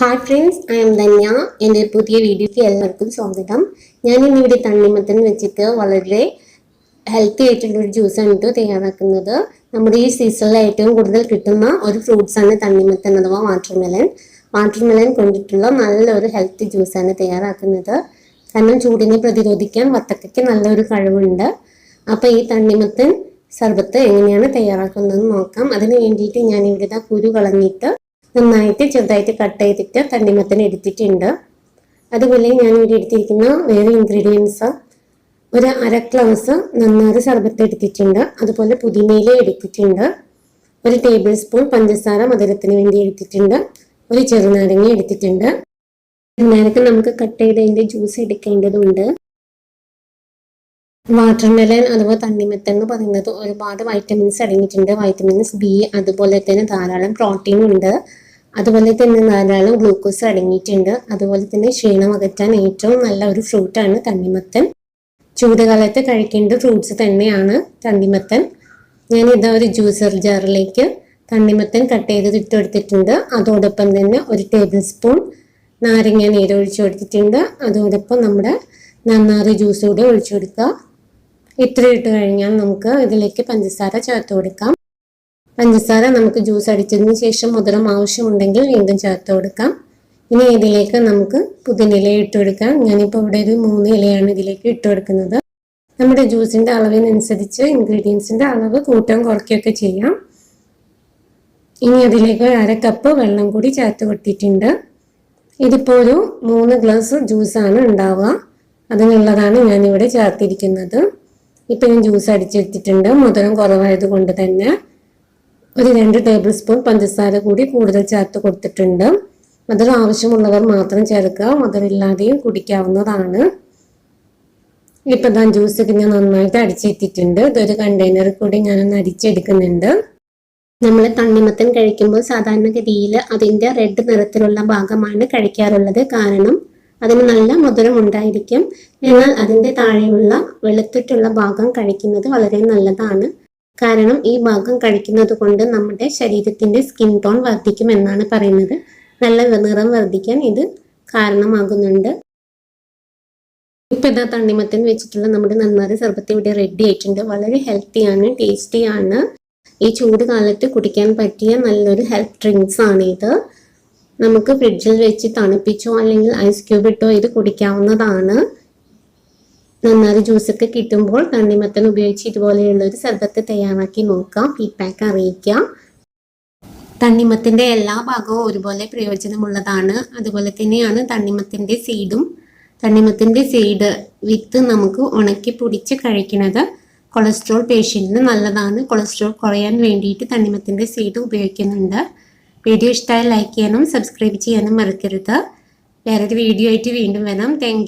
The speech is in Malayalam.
Hi friends I'm Dhanya എന്റെ പുതിയ വീഡിയോയ്ക്ക് എല്ലാവർക്കും സ്വാഗതം. ഞാൻ ഇന്നിവിടെ തണ്ണിമത്തൻ വെച്ചിട്ട് വളരെ ഹെൽത്തി ആയിട്ടുള്ള ഒരു ജ്യൂസാണ് കേട്ടോ തയ്യാറാക്കുന്നത്. നമ്മുടെ ഈ സീസണിൽ ഏറ്റവും കൂടുതൽ കിട്ടുന്ന ഒരു ഫ്രൂട്ട്സാണ് തണ്ണിമത്തൻ അഥവാ വാട്ടർമെലൻ വാട്ടർമെലൻ കൊണ്ടിട്ടുള്ള നല്ലൊരു ഹെൽത്തി ജ്യൂസാണ് തയ്യാറാക്കുന്നത്. കാരണം ചൂടിനെ പ്രതിരോധിക്കാൻ വത്തക്കയ്ക്ക് നല്ലൊരു കഴിവുണ്ട്. അപ്പോൾ ഈ തണ്ണിമത്തൻ സർബത്ത് എങ്ങനെയാണ് തയ്യാറാക്കുന്നതെന്ന് നോക്കാം. അതിന് വേണ്ടിയിട്ട് ഞാൻ ഇവിടുത്തെ കുരു കളഞ്ഞിട്ട് നന്നായിട്ട് ചെറുതായിട്ട് കട്ട് ചെയ്തിട്ട് തണ്ണിമത്തൻ എടുത്തിട്ടുണ്ട്. അതുപോലെ ഞാൻ ഇവിടെ എടുത്തിരിക്കുന്ന വേറെ ഇൻഗ്രീഡിയൻസ് ഒരു അര ഗ്ലാസ് നന്നാറ് ശർബത്ത് എടുത്തിട്ടുണ്ട്. അതുപോലെ പുതിനയില എടുത്തിട്ടുണ്ട്. ഒരു ടേബിൾ സ്പൂൺ പഞ്ചസാര മധുരത്തിന് വേണ്ടി എടുത്തിട്ടുണ്ട്. ഒരു ചെറുനാരങ്ങ എടുത്തിട്ടുണ്ട്. ചെറുനാരങ്ങ നമുക്ക് കട്ട് ചെയ്തതിന്റെ ജ്യൂസ് എടുക്കേണ്ടതുണ്ട്. വാട്ടർമെലൻ അഥവാ തണ്ണിമത്തൻ എന്ന് പറയുന്നത് ഒരുപാട് വൈറ്റമിൻസ് അടങ്ങിയിട്ടുണ്ട്. വൈറ്റമിൻസ് ബി അതുപോലെ തന്നെ ധാരാളം പ്രോട്ടീൻ ഉണ്ട്. അതുപോലെ തന്നെ ധാരാളം ഗ്ലൂക്കോസ് അടങ്ങിയിട്ടുണ്ട്. അതുപോലെ തന്നെ ക്ഷീണം അകറ്റാൻ ഏറ്റവും നല്ല ഒരു ഫ്രൂട്ടാണ് തണ്ണിമത്തൻ. ചൂടുകാലത്ത് കഴിക്കേണ്ട ഫ്രൂട്ട്സ് തന്നെയാണ് തണ്ണിമത്തൻ. ഞാൻ ഇതാ ഒരു ജ്യൂസർ ജാറിലേക്ക് തണ്ണിമത്തൻ കട്ട് ചെയ്ത് ഇട്ടെടുത്തിട്ടുണ്ട് അതോടൊപ്പം തന്നെ ഒരു ടേബിൾ സ്പൂൺ നാരങ്ങ നീര് ഒഴിച്ചു കൊടുത്തിട്ടുണ്ട്. അതോടൊപ്പം നമ്മുടെ നന്നാറി ജ്യൂസ് കൂടെ ഒഴിച്ചു കൊടുക്കുക. ഇത്ര ഇട്ട് കഴിഞ്ഞാൽ നമുക്ക് ഇതിലേക്ക് പഞ്ചസാര ചേർത്ത് കൊടുക്കാം. പഞ്ചസാര നമുക്ക് ജ്യൂസ് അടിച്ചതിന് ശേഷം മധുരം ആവശ്യമുണ്ടെങ്കിൽ വീണ്ടും ചേർത്ത് കൊടുക്കാം. ഇനി ഇതിലേക്ക് നമുക്ക് പുതിനില ഇട്ട് കൊടുക്കാം. ഞാനിപ്പോൾ ഇവിടെ ഒരു മൂന്ന് ഇലയാണ് ഇതിലേക്ക് ഇട്ട് കൊടുക്കുന്നത്. നമ്മുടെ ജ്യൂസിന്റെ അളവിനനുസരിച്ച് ഇൻഗ്രീഡിയൻസിന്റെ അളവ് കൂട്ടാൻ കുറയ്ക്കുകയൊക്കെ ചെയ്യാം. ഇനി അതിലേക്ക് അര കപ്പ് വെള്ളം കൂടി ചേർത്ത് കൊടുത്തിട്ടുണ്ട് ഇതിപ്പോൾ ഒരു മൂന്ന് ഗ്ലാസ് ജ്യൂസാണ് ഉണ്ടാവുക. അതിനുള്ളതാണ് ഞാനിവിടെ ചേർത്തിരിക്കുന്നത്. ഇപ്പം ഞാൻ ജ്യൂസ് അടിച്ചെടുത്തിട്ടുണ്ട് മധുരം കുറവായത് കൊണ്ട് തന്നെ ഒരു രണ്ട് ടേബിൾ സ്പൂൺ പഞ്ചസാര കൂടി കൂടുതൽ ചേർത്ത് കൊടുത്തിട്ടുണ്ട്. മധുരം ആവശ്യമുള്ളവർ മാത്രം ചേർക്കുക. മധുരമില്ലാതെയും കുടിക്കാവുന്നതാണ്. ഇപ്പൊ ഞാൻ ജ്യൂസ് ഞാൻ നന്നായിട്ട് അടിച്ചെത്തിയിട്ടുണ്ട് ഇതൊരു കണ്ടെയ്നറിൽ കൂടി ഞാനൊന്ന് അടിച്ചെടുക്കുന്നുണ്ട് നമ്മൾ തണ്ണിമത്തൻ കഴിക്കുമ്പോൾ സാധാരണഗതിയിൽ അതിന്റെ റെഡ് നിറത്തിലുള്ള ഭാഗമാണ് കഴിക്കാറുള്ളത്. കാരണം അതിന് നല്ല മധുരം ഉണ്ടായിരിക്കും. എന്നാൽ അതിന്റെ താഴെയുള്ള വെളുത്തിട്ടുള്ള ഭാഗം കഴിക്കുന്നത് വളരെ നല്ലതാണ്. കാരണം ഈ ഭാഗം കഴിക്കുന്നത് കൊണ്ട് നമ്മുടെ ശരീരത്തിന്റെ സ്കിൻ ടോൺ വർദ്ധിക്കും എന്നാണ് പറയുന്നത്. നല്ല നിറം വർദ്ധിക്കാൻ ഇത് കാരണമാകുന്നുണ്ട്. ഇപ്പം ഇതാ തണ്ണിമത്തൻ വെച്ചിട്ടുള്ള നമ്മുടെ നന്നാറി സർബത്ത് ഇവിടെ റെഡി ആയിട്ടുണ്ട്. വളരെ ഹെൽത്തിയാണ് ടേസ്റ്റിയാണ് ഈ ചൂട് കാലത്ത് കുടിക്കാൻ പറ്റിയ നല്ലൊരു ഹെൽത്ത് ഡ്രിങ്ക്സ് ആണ് ഇത്. നമുക്ക് ഫ്രിഡ്ജിൽ വെച്ച് തണുപ്പിച്ചോ അല്ലെങ്കിൽ ഐസ് ക്യൂബ് ഇട്ടോ ഇത് കുടിക്കാവുന്നതാണ്. നന്നായി ജ്യൂസൊക്കെ കിട്ടുമ്പോൾ തണ്ണിമത്തൻ ഉപയോഗിച്ച് ഇതുപോലെയുള്ള ഒരു സർബത്ത് തയ്യാറാക്കി നോക്കാം. ഫീഡ്ബാക്ക് അറിയിക്കാം. തണ്ണിമത്തിന്റെ എല്ലാ ഭാഗവും ഒരുപോലെ പ്രയോജനമുള്ളതാണ്. അതുപോലെ തന്നെയാണ് തണ്ണിമത്തിന്റെ സീഡും തണ്ണിമത്തിന്റെ സീഡ് വിത്ത് നമുക്ക് ഉണക്കി പൊടിച്ച് കഴിക്കുന്നത് കൊളസ്ട്രോൾ പേഷ്യന്റിന് നല്ലതാണ്. കൊളസ്ട്രോൾ കുറയാൻ വേണ്ടിയിട്ട് തണ്ണിമത്തിന്റെ സീഡ് ഉപയോഗിക്കുന്നുണ്ട്. വീഡിയോ ഇഷ്ടമായി ലൈക്ക് ചെയ്യാനും സബ്സ്ക്രൈബ് ചെയ്യാനും മറക്കരുത്. വേറൊരു വീഡിയോ ആയിട്ട് വീണ്ടും വരാം. താങ്ക്